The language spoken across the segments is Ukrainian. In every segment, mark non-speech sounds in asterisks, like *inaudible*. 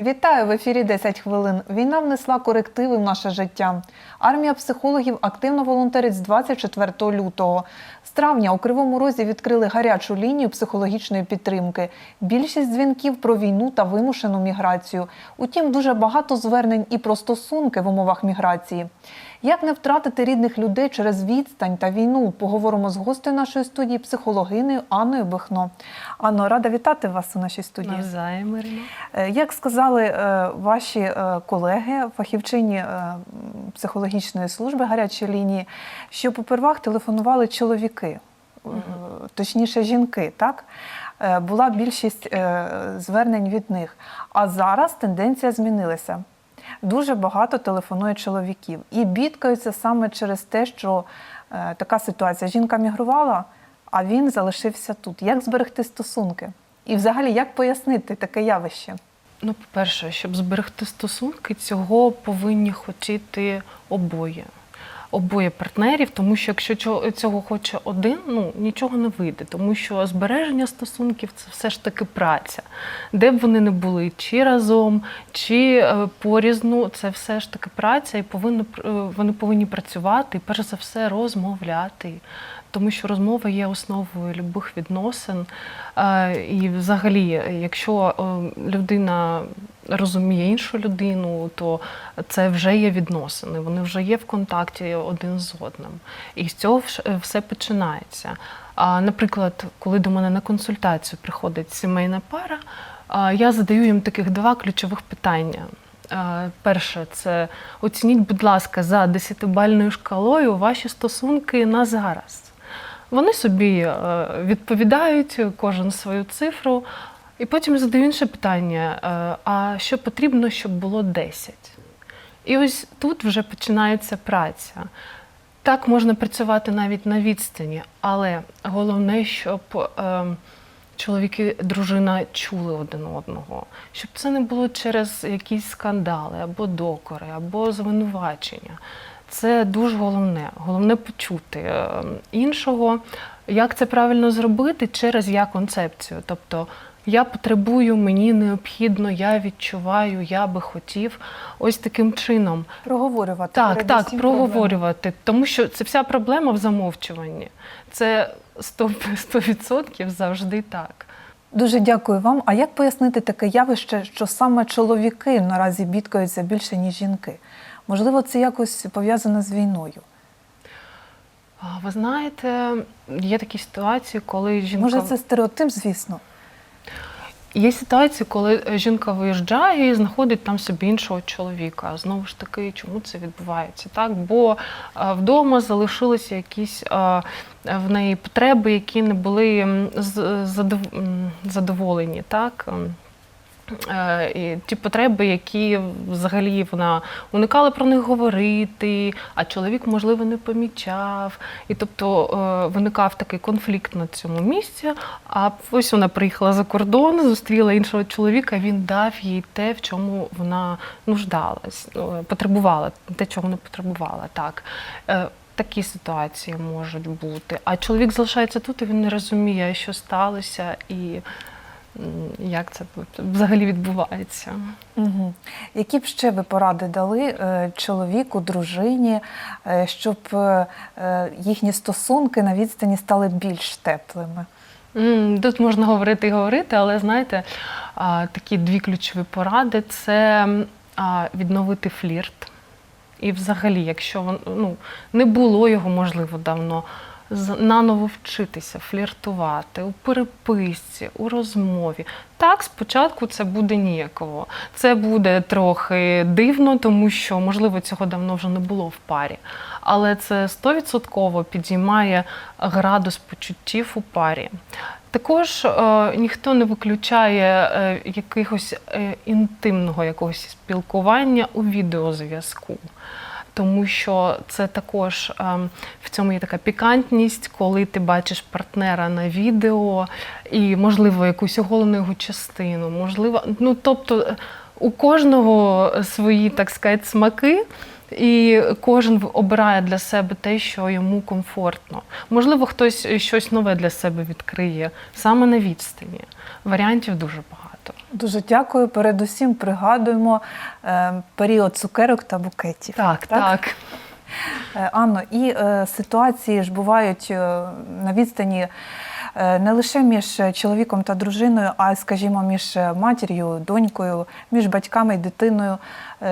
Вітаю в ефірі 10 хвилин. Війна внесла корективи в наше життя. Армія психологів активно волонтерить з 24 лютого. З травня у Кривому Розі відкрили гарячу лінію психологічної підтримки. Більшість дзвінків про війну та вимушену міграцію. Утім, дуже багато звернень і про стосунки в умовах міграції. Як не втратити рідних людей через відстань та війну? Поговоримо з гостею нашої студії, психологинею Анною Бихно. Анно, рада вітати вас у нашій студії. Навзаєм. Е, Як сказали е, ваші е, колеги, фахівчині психологічної служби гарячої лінії, що попервах телефонували чоловіки, е, точніше жінки, так? Була більшість звернень від них. А зараз тенденція змінилася. Дуже багато телефонує чоловіків і бідкаються саме через те, що е, така ситуація. Жінка мігрувала, а він залишився тут. Як зберегти стосунки? І взагалі, як пояснити таке явище? Ну, по-перше, щоб зберегти стосунки, цього повинні хотіти обоє. Обоє партнерів, тому що якщо цього- хоче один, ну нічого не вийде, тому що збереження стосунків це все ж таки праця. Де б вони не були, чи разом, чи е, порізну, це все ж таки праця, і повинно е, вони повинні працювати і перш за все розмовляти. Тому що розмова є основою любих відносин. Е, І взагалі, якщо людина розуміє іншу людину, то це вже є відносини, вони вже є в контакті один з одним. І з цього все починається. Наприклад, коли до мене на консультацію приходить сімейна пара, я задаю їм таких два ключових питання. Перше, це оцініть, будь ласка, за десятибальною шкалою ваші стосунки на зараз. Вони собі е, відповідають кожен свою цифру, і потім задаю інше питання: е, а що потрібно, щоб було 10? І ось тут вже починається праця. Так можна працювати навіть на відстані, але головне, щоб е, чоловіки, дружина чули один одного, щоб це не було через якісь скандали або докори, або звинувачення. Це дуже головне. Головне почути е, іншого. Як це правильно зробити через я концепцію. Тобто я потребую, мені необхідно, я відчуваю, я би хотів. Ось таким чином. Проговорювати. Так, так, проговорювати. Тому що це вся проблема в замовчуванні. Це 100%, 100% *laughs* завжди так. Дуже дякую вам. А як пояснити таке явище, що саме чоловіки наразі бідкаються більше, ніж жінки? Можливо, це якось пов'язано з війною. Ви знаєте, є такі ситуації, коли жінка Може, це стереотип, звісно. Є ситуації, коли е, жінка виїжджає і знаходить там собі іншого чоловіка. Знову ж таки, чому це відбувається? Так, бо е, вдома залишилися якісь е, в неї потреби, які не були задоволені. Так? Е, І ті потреби, які взагалі вона уникала про них говорити, а чоловік, можливо, не помічав. І тобто е, виникав такий конфлікт на цьому місці. А ось вона приїхала за кордон, зустріла іншого чоловіка, він дав їй те, в чому вона нуждалась, ну, потребувала, те, чого не потребувала. Так. Е, Такі ситуації можуть бути. А чоловік залишається тут, і він не розуміє, що сталося, і як це взагалі відбувається. Угу. Які б ще ви поради дали е, чоловіку, дружині, е, щоб е, їхні стосунки на відстані стали більш теплими? Тут можна говорити і говорити, але знаєте, такі дві ключові поради це відновити флірт. І взагалі, якщо ну, не було його, можливо, давно, наново вчитися, фліртувати у переписці, у розмові. Так, спочатку це буде ніяково. Це буде трохи дивно, тому що, можливо, цього давно вже не було в парі. Але це 100% підіймає градус почуттів у парі. Також е, ніхто не виключає е, якихось е, інтимного якогось спілкування у відеозв'язку. Тому що це також ем, в цьому є така пікантність, коли ти бачиш партнера на відео і, можливо, якусь оголену його частину, можливо, ну тобто у кожного свої, так сказати, смаки. І кожен обирає для себе те, що йому комфортно. Можливо, хтось щось нове для себе відкриє саме на відстані. Варіантів дуже багато. Дуже дякую. Передусім пригадуємо е, період цукерок та букетів. Так, так. Е, Анно, і е, ситуації ж бувають е, на відстані е, не лише між чоловіком та дружиною, а й, скажімо, між матір'ю, донькою, між батьками і дитиною.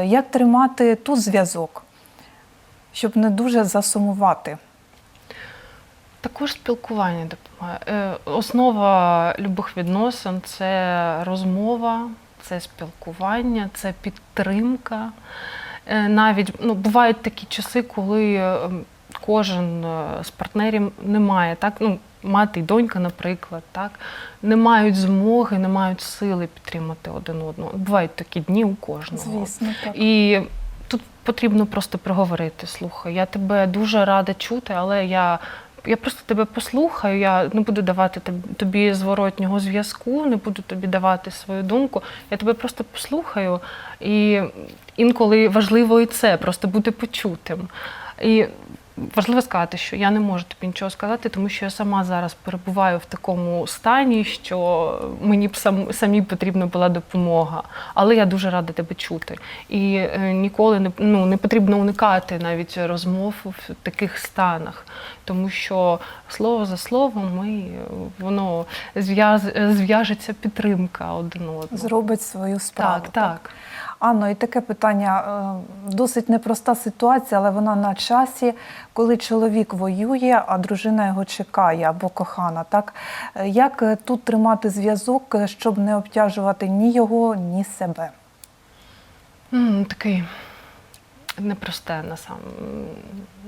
Як тримати тут зв'язок, щоб не дуже засумувати? Також спілкування допомагає. Е, Основа любих відносин це розмова, це спілкування, це підтримка. Е, Навіть ну, бувають такі часи, коли е, кожен з партнерів не має, так? Ну, мати і донька, наприклад, так? не мають змоги, не мають сили підтримати один одного. Бувають такі дні у кожного. Звісно, так. І тут потрібно просто проговорити. Слухай, я тебе дуже рада чути, але я, я просто тебе послухаю. Я не буду давати тобі зворотнього зв'язку, не буду тобі давати свою думку. Я тебе просто послухаю. І інколи важливо і це просто бути почутим. І важливо сказати, що я не можу тобі нічого сказати, тому що я сама зараз перебуваю в такому стані, що мені б сам, самі потрібна була допомога. Але я дуже рада тебе чути. І е, ніколи не, ну, не потрібно уникати навіть розмов в таких станах, тому що слово за словом ми, е, воно зв'яз, зв'яжеться підтримка один одного. Зробить свою справу. Так, так. Анно, і таке питання е, досить непроста ситуація, але вона на часі, коли чоловік воює, а дружина його чекає або кохана. Так Е, як е, тут тримати зв'язок, щоб не обтяжувати ні його, ні себе? М, Такий непросте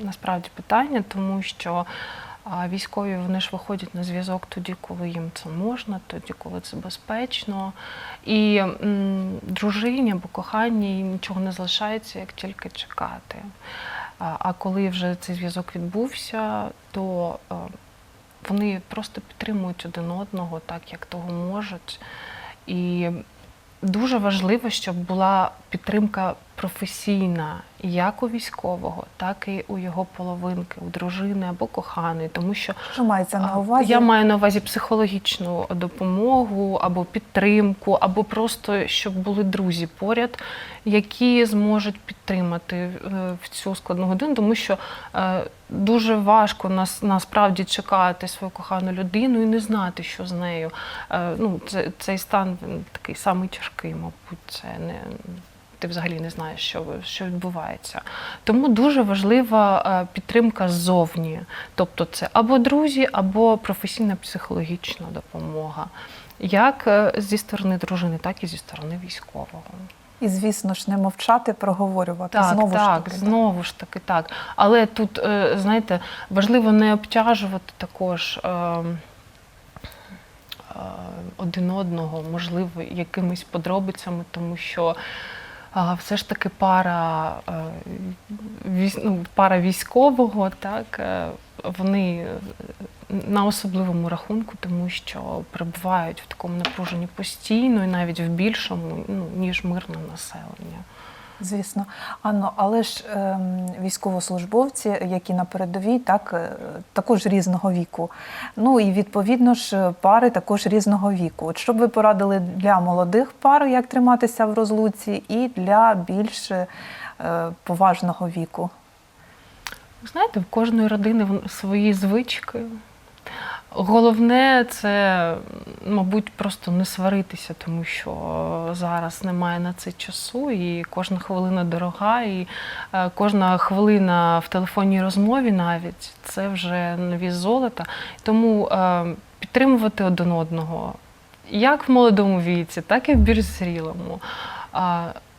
насправді питання, тому що а, військові вони ж виходять на зв'язок тоді, коли їм це можна, тоді, коли це безпечно. І м, дружині або коханій їм нічого не залишається, як тільки чекати. А, а коли вже цей зв'язок відбувся, то е, вони просто підтримують один одного так, як того можуть. І дуже важливо, щоб була підтримка професійна як у військового, так і у його половинки, у дружини або коханої, тому що Що мається на увазі? я маю на увазі психологічну допомогу або підтримку, або просто щоб були друзі поряд, які зможуть підтримати е, в цю складну годину, тому що е, дуже важко нас насправді чекати свою кохану людину і не знати, що з нею. Е, Ну, це, цей стан він такий самий тяжкий, мабуть, це не. Ти взагалі не знаєш, що, що відбувається. Тому дуже важлива е, підтримка ззовні. Тобто це або друзі, або професійна психологічна допомога. Як е, зі сторони дружини, так і зі сторони військового. І, звісно ж, не мовчати, проговорювати. Так, Знову так, ж таки. да. знову ж таки, так. Але тут, е, знаєте, важливо не обтяжувати також. Один одного, можливо, якимись подробицями, тому що все ж таки пара, е, ну, пара військового, так, е, вони на особливому рахунку, тому що перебувають в такому напруженні постійно і навіть в більшому, ну, ніж мирне населення. Звісно, Анно, але ж ем, військовослужбовці, які на передовій, так е, також різного віку. Ну і відповідно ж пари також різного віку. От що б ви порадили для молодих пар, як триматися в розлуці, і для більш е, поважного віку? Знаєте, в кожної родини свої звички. Головне це, мабуть, просто не сваритися, тому що зараз немає на це часу, і кожна хвилина дорога, і е, кожна хвилина в телефонній розмові навіть це вже нові золота. Тому е, підтримувати один одного як в молодому віці, так і в більш зрілому.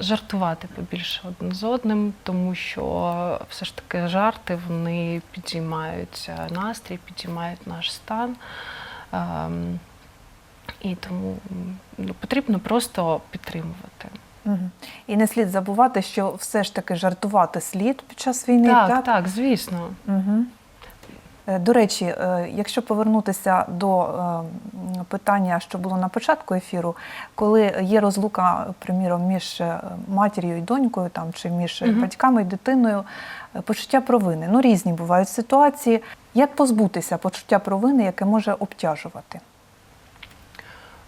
Жартувати побільше один з одним, тому що все ж таки жарти вони підіймають е, настрій, підіймають наш стан. Ем, І тому ну, потрібно просто підтримувати. Мгм. І не слід забувати, що все ж таки жартувати слід під час війни. Так, так, звісно. Угу. До речі, е, якщо повернутися до е, м, питання, що було на початку ефіру, коли є розлука, приміром, між е, матір'ю і донькою, там чи між угу. батьками і дитиною, е, почуття провини. Ну, різні бувають ситуації. Як позбутися почуття провини, яке може обтяжувати?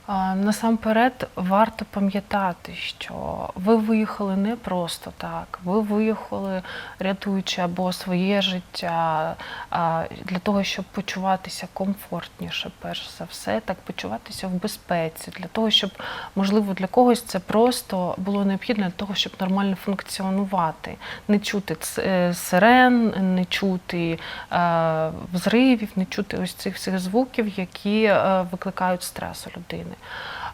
Насамперед варто пам'ятати, що ви виїхали не просто так. Ви виїхали, рятуючи або своє життя для того, щоб почуватися комфортніше, перш за все, так почуватися в безпеці, для того, щоб можливо для когось це просто було необхідно для того, щоб нормально функціонувати, не чути е, сирен, не чути е, взривів, не чути ось цих всіх звуків, які е, викликають стрес у людини.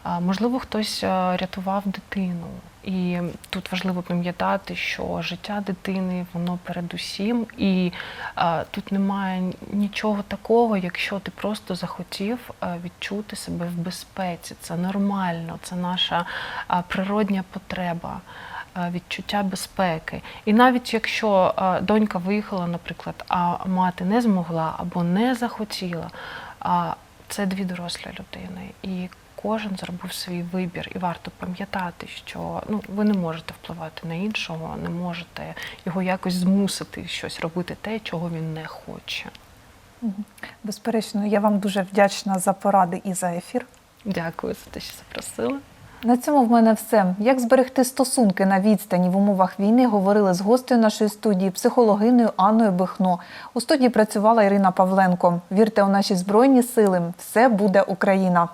А, Можливо, хтось е, рятував дитину. І тут важливо пам'ятати, що життя дитини воно передусім, і тут немає нічого такого, якщо ти просто захотів е, відчути себе в безпеці. Це нормально, це наша природня потреба. е, Відчуття безпеки. І навіть якщо донька виїхала, наприклад, а мати не змогла або не захотіла, це дві дорослі людини. І кожен зробив свій вибір. І варто пам'ятати, що ну, ви не можете впливати на іншого, не можете його якось змусити щось робити те, чого він не хоче. Безперечно, я вам дуже вдячна за поради і за ефір. Дякую за те, що запросили. На цьому в мене все. Як зберегти стосунки на відстані в умовах війни, говорили з гостею нашої студії, психологиною Анною Бихно. У студії працювала Ірина Павленко. Вірте у наші збройні сили. Все буде Україна.